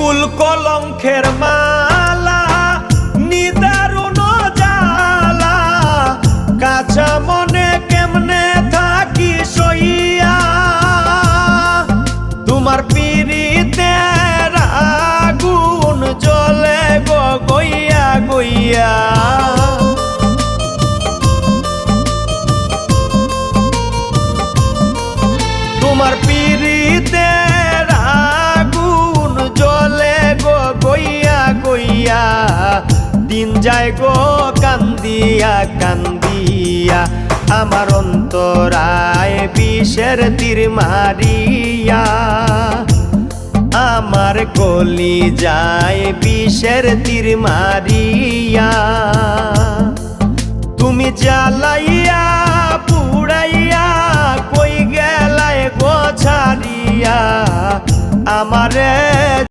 কুল কলঙ্কের মালা, নিদারুণ জালা। কাঁচা মনে কেমনে থাকি সইয়া? তোমার পিড়িতে আগুন জ্বলে গো, গইয়া গইয়া। তোমার পিড়িতে দিন যায় গো কান্দিয়া কান্দিয়া। আমার অন্তরায় বিষের তীর মারিয়া। আমার কলি যায় বিষের তীর মারিয়া। তুমি জ্বালাইয়া, পুড়াইয়া, কই গেলায় গো ছাড়িয়া। আমারে